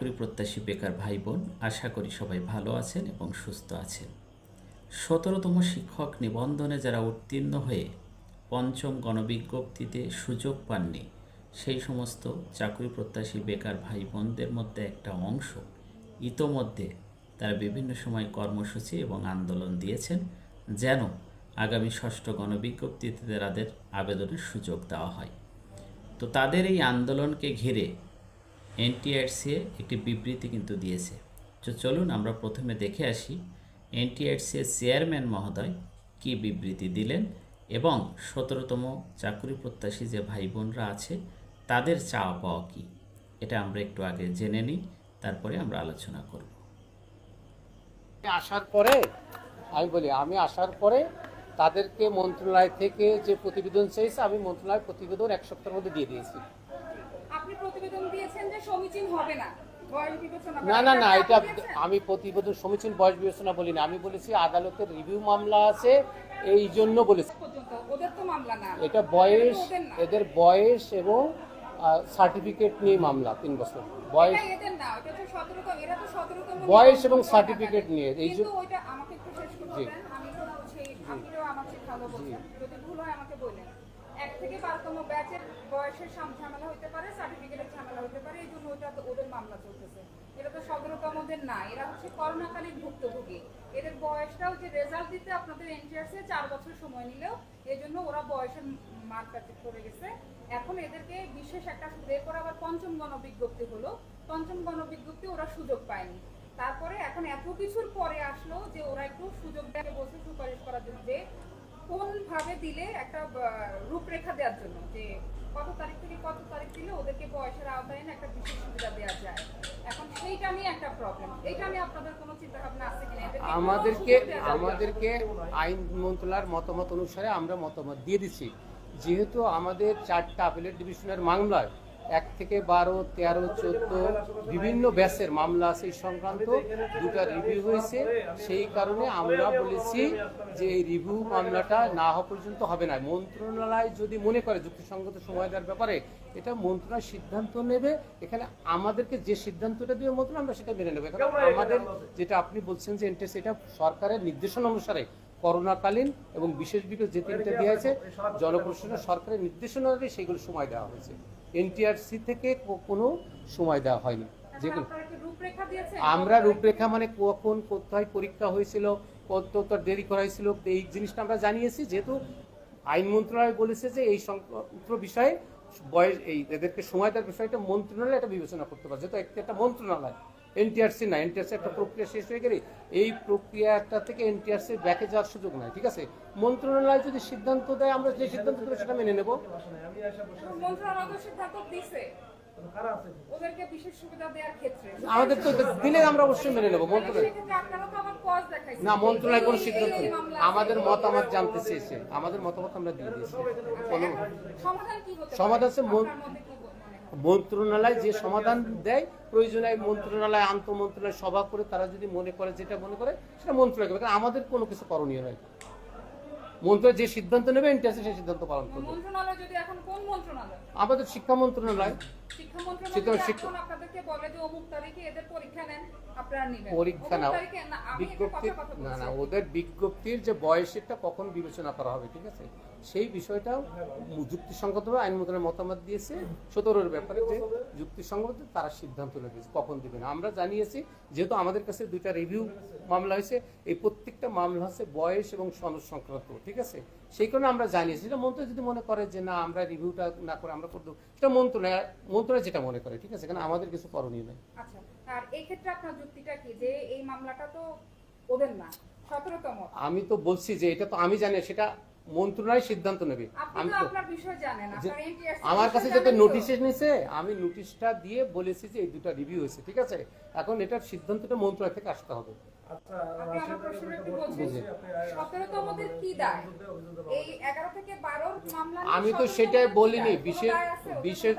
প্রত্যাশী বেকার ভাই বোন আশা করি সবাই ভালো আছেন এবং সুস্থ আছেন। সতেরোতম শিক্ষক নিবন্ধনে যারা উত্তীর্ণ হয়ে পঞ্চম গণবিজ্ঞপ্তিতে সুযোগ পাননি, সেই সমস্ত চাকরি প্রত্যাশী বেকার ভাই বোনদের মধ্যে একটা অংশ ইতোমধ্যে তারা বিভিন্ন সময় কর্মসূচি এবং আন্দোলন দিয়েছেন, যেন আগামী ষষ্ঠ গণবিজ্ঞপ্তিতে তাদের আবেদনের সুযোগ দেওয়া হয়। তো তাদের এই আন্দোলনকে ঘিরে এনটিআরসি একটি বিবৃতি কিন্তু দিয়েছে। তো চলুন আমরা প্রথমে দেখে আসি এনটিআরসি এর চেয়ারম্যান মহোদয় কী বিবৃতি দিলেন এবং সতেরোতম চাকরি প্রত্যাশী যে ভাই বোনরা আছে, তাদের চাওয়া পাওয়া কী? এটা আমরা একটু আগে জেনে নিই, তারপরে আমরা আলোচনা করব। আসার পরে, আমি বলি, আমি আসার পরে তাদেরকে মন্ত্রণালয় থেকে যে প্রতিবেদন চেয়েছে আমি মন্ত্রণালয় প্রতিবেদন এক সপ্তাহের মধ্যে দিয়ে দিয়েছি। আপনি প্রতিবেদন দিয়েছেন যে সমীচীন হবে না। না না না এটা আমি প্রতিবেদন সমীচীন বয়স বিবেচনা বলি না আমি বলেছি আদালতের রিভিউ মামলা আছে এই জন্য বলেছি। এটা বয়স এদের বয়স এবং সার্টিফিকেট নিয়ে মামলা তিন বছর। বয়স বয়স। এবং করে নিয়ে, এই যে- কিন্তু ওইটা আমাকে একটু শেষ করতে জি। এক থেকে বারোতম ব্যাচের বয়সের ঝামেলা হতে পারে সার্টিফিকেটের ঝামেলা হতে পারে এই জন্য ওইটা তো ওদের মামলা চলতেছে। এটা তো সতেরোতমদের না, এরা হচ্ছে করোনাকালীন ভুক্তভোগী। এদের বয়সটাও যে রেজাল্ট দিতে আপনাদের এনটিআরসি চার বছর সময় নিলেও এই জন্য ওরা বয়সের মার্ক কাছে করে গেছে। এখন এদেরকে বিশেষ একটা এরপর আবার পঞ্চম গণবিজ্ঞপ্তি হলো। পঞ্চম গণবিজ্ঞপ্তি ওরা সুযোগ পায়নি। তারপরে এখন এত কিছুর পরে আসলো যে ওরা একটু সুযোগ দেখে বসে সুপারিশ করার জন্য যে কোন ভাবে দিলে একটা রূপরেখা দেওয়ার জন্য? যে কত তারিখ থেকে কত তারিখ দিলে ওদেরকে বয়সের আওতায় না একটা বিশেষ সুবিধা দেওয়া যায়? এখন সেইটা নিয়ে একটা প্রবলেম এইটা নিয়ে আপনাদের কোনো চিন্তা ভাবনা আছে কিনা? আমাদেরকে? আমাদেরকে আইন মন্ত্রণালয়ের মতামত অনুসারে আমরা মতামত দিয়ে দিচ্ছি। যেহেতু আমাদের চারটা আপিলেট ডিভিশনের মামলায় এক থেকে বারো, তেরো, চোদ্দ বিভিন্ন ব্যাসের মামলা এই সংক্রান্ত। দুটা রিভিউ হয়েছে। সেই কারণে আমরা বলেছি যে এই রিভিউ মামলাটা না হওয়া পর্যন্ত হবে না। মন্ত্রণালয় যদি মনে করে যুক্তিসঙ্গত সময় দেওয়ার ব্যাপারে, এটা মন্ত্রণালয় সিদ্ধান্ত নেবে। এখানে আমাদেরকে যে সিদ্ধান্তটা দিয়ে মন্ত্রণালয়, আমরা সেটা মেনে নেব। আমাদের যেটা আপনি বলছেন যে এনটেস এটা সরকারের নির্দেশনা অনুসারে করোনাকালীন এবং বিশেষ বিশেষ যে তিনটা দেওয়া হয়েছে জনপ্রশাসনের সরকারের নির্দেশনা অনুযায়ী সেগুলো সময় দেওয়া হয়েছে। এনটিআরসি থেকে কোনো সময় দেওয়া হয়নি। যেগুলো আমরা রূপরেখা মানে কখন কোথায় পরীক্ষা হয়েছিল কত দেরি করা হয়েছিল এই জিনিসটা আমরা জানিয়েছি। যেহেতু আইন মন্ত্রণালয় বলেছে যে এই সংক্রান্ত বিষয়ে বয়স এই এদেরকে সময় দেওয়ার বিষয়টা মন্ত্রণালয় এটা বিবেচনা করতে পারে। যেহেতু একটা মন্ত্রণালয় এনটিআরসি না এনটিআরসি একটা প্রক্রিয়া শেষ হয়ে গেলে এই প্রক্রিয়াটা থেকে এনটিআরসি ব্যাকে যাওয়ার সুযোগ নাই ঠিক আছে? মন্ত্রণালয় যদি সিদ্ধান্ত দেয় আমরা যে সিদ্ধান্ত দেবো সেটা মেনে নেব। আমাদের তো দিলে আমরা অবশ্যই মেনে নেব মন্ত্রণালয়। না মন্ত্রণালয় কোনো সিদ্ধান্ত নেই। আমাদের মতামত জানতে চেয়েছে। আমাদের মতামত আমরা দিয়ে দিয়েছি। সমাধান হচ্ছে? মন্ত্রণালয় যে সমাধান দেয় প্রয়োজনে মন্ত্রণালয় আন্তঃ মন্ত্রণালয় সভা করে তারা যদি মনে করে যেটা মনে করে সেটা মন্ত্রণালয়। কারণ আমাদের কোনো কিছু করণীয় নয় মন্ত্রণালয় যে সিদ্ধান্ত নেবে ইন্টারেস্টে সেই সিদ্ধান্ত পালন করবে। আমাদের শিক্ষা মন্ত্রণালয়। শিক্ষা পরীক্ষা না, বিজ্ঞপ্তির না না ওদের বিজ্ঞপ্তির যে বয়সেরটা কখন বিবেচনা করা হবে ঠিক আছে? সেই বিষয়টাও যুক্তিসঙ্গতভাবে আইন মন্ত্রণালয় মতামত দিয়েছে। সতেরোর ব্যাপারে যে যুক্তিসঙ্গত তারা সিদ্ধান্ত নেবে কখন দেবেন আমরা জানিয়েছি যেহেতু আমাদের কাছে দুইটা রিভিউ মামলা হয়েছে এই প্রত্যেকটা মামলা হচ্ছে বয়স এবং সনদ সংক্রান্ত ঠিক আছে? সেই কারণে আমরা জানিয়েছি। সেটা মন্ত্রী যদি মনে করে যে না আমরা রিভিউটা না করে আমরা করব সেটা মন্ত্রণালয় মন্ত্রণালয় যেটা মনে করে ঠিক আছে? কারণ আমাদের কিছু করণীয় নেই। আচ্ছা। আর এই ক্ষেত্রে আপনার যুক্তিটা কি? যে এই মামলাটা তো ওদের না সতেরোতম আমি তো বলছি যে এটা তো আমি জানি সেটা মন্ত্রণালয় সিদ্ধান্ত নেবে। আমার কাছে যাতে? নোটিশ এসেছে আমি নোটিশটা দিয়ে বলেছি যে এই দুটো রিভিউ হয়েছে ঠিক আছে? এখন এটার সিদ্ধান্তটা মন্ত্রণালয় থেকে আসতে হবে। নিয়ে আমি তো সেটাই বলিনি বিশেষ বিশেষ?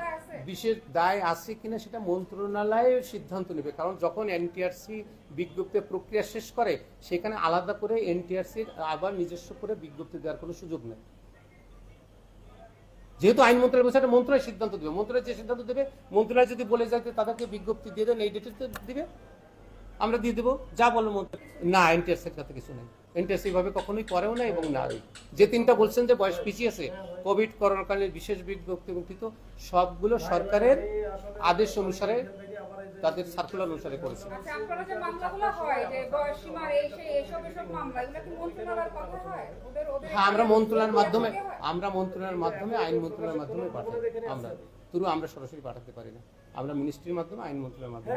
বিশেষ দায় আছে কিনা সেটা মন্ত্রণালয় সিদ্ধান্ত নেবে। কারণ যখন এনটিআরসি বিজ্ঞপ্তি প্রক্রিয়া শেষ করে, সেখানে আলাদা করে এনটিআরসির আবার নিজস্ব করে বিজ্ঞপ্তি দেওয়ার কোনো সুযোগ নেই। যেহেতু আইন মন্ত্রণালয় বলছে একটা মন্ত্রণালয় সিদ্ধান্ত দেবে। মন্ত্রণালয় যে সিদ্ধান্ত দেবে, মন্ত্রণালয় যদি বলে যায় তাদেরকে বিজ্ঞপ্তি দিয়ে দেন, এই ডেটে দিবে। আমরা দিয়ে দেবো। যা বলব না এর সাথে কিছু নেই। এনটিএস এইভাবে কখনোই করেও না এবং না যে তিনটা বলছেন যে বয়স পিছিয়েছে কোভিড করোনাকালীন বিশেষ বিজ্ঞপ্তি গঠিত সবগুলো সরকারের আদেশ অনুসারে তাদের সার্কুলার অনুসারে করেছে। আচ্ছা হয় আমরা মন্ত্রণালয়ের মাধ্যমে আমরা মন্ত্রণালয়ের মাধ্যমে আইন মন্ত্রণালয়ের মাধ্যমে পাঠাই। আমরা শুধু আমরা সরাসরি পাঠাতে পারি না। আমরা মিনিস্ট্রির মাধ্যমে আইন মন্ত্রণালয়ের মাধ্যমে।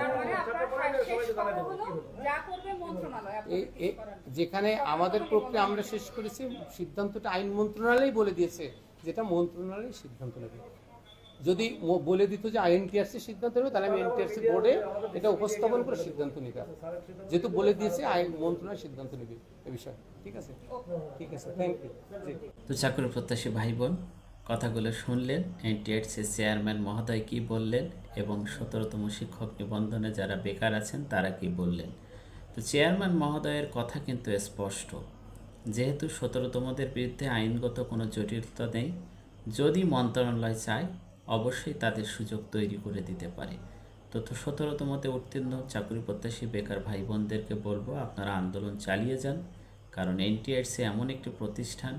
যেখানে আমাদের প্রক্রিয়া আমরা শেষ করেছি সিদ্ধান্তটা আইন মন্ত্রণালয় বলে দিয়েছে যেটা মন্ত্রণালয় সিদ্ধান্ত নেবে। যদি বলে দিত যে আইএনটিআরসি সিদ্ধান্ত নেবে তাহলে আমি এনটিআরসি বোর্ডে এটা উপস্থাপন করে সিদ্ধান্ত নিতাম। যেহেতু বলে দিয়েছে আইন মন্ত্রণালয় সিদ্ধান্ত নেবে এ বিষয়ে। ঠিক আছে? ঠিক আছে থ্যাংক ইউ তো চাকরি প্রত্যাশী ভাই বোন কথাগুলো শুনলেন এনটিএডসির চেয়ারম্যান মহোদয় কি বললেন এবং সতেরোতম শিক্ষক নিবন্ধনে যারা বেকার আছেন তারা কি বললেন? তো চেয়ারম্যান মহোদয়ের কথা কিন্তু স্পষ্ট। যেহেতু সতেরোতমদের বিরুদ্ধে আইনগত কোনো জটিলতা নেই, যদি মন্ত্রণালয় চায়, অবশ্যই তাদের সুযোগ তৈরি করে দিতে পারে। তো সতেরোতমতে উত্তীর্ণ চাকরি প্রত্যাশী বেকার ভাই বোনদেরকে বলব, আপনারা আন্দোলন চালিয়ে যান, কারণ এনটিআরসি এমন একটি প্রতিষ্ঠান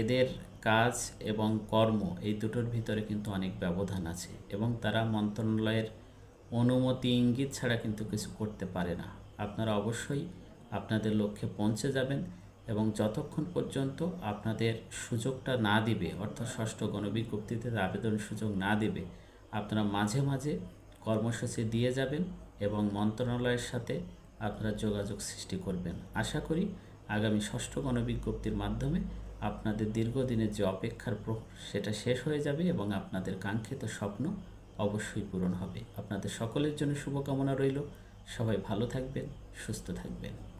এদের কাজ এবং কর্ম এই দুটোর ভিতরে কিন্তু অনেক ব্যবধান আছে এবং তারা মন্ত্রণালয়ের অনুমতি ইঙ্গিত ছাড়া কিন্তু কিছু করতে পারে না। আপনারা অবশ্যই আপনাদের লক্ষ্যে পৌঁছে যাবেন এবং যতক্ষণ পর্যন্ত আপনাদের সুযোগটা না দিবে, অর্থাৎ ষষ্ঠ গণবিজ্ঞপ্তিতে আবেদনের সুযোগ না দেবে, আপনারা মাঝে মাঝে কর্মসূচি দিয়ে যাবেন এবং মন্ত্রণালয়ের সাথে আপনারা যোগাযোগ সৃষ্টি করবেন। আশা করি আগামী ষষ্ঠ গণবিজ্ঞপ্তির মাধ্যমে আপনাদের দীর্ঘদিনের যে অপেক্ষার সেটা শেষ হয়ে যাবে এবং আপনাদের কাঙ্ক্ষিত স্বপ্ন অবশ্যই পূরণ হবে। আপনাদের সকলের জন্য শুভকামনা রইল। সবাই ভালো থাকবেন, সুস্থ থাকবেন।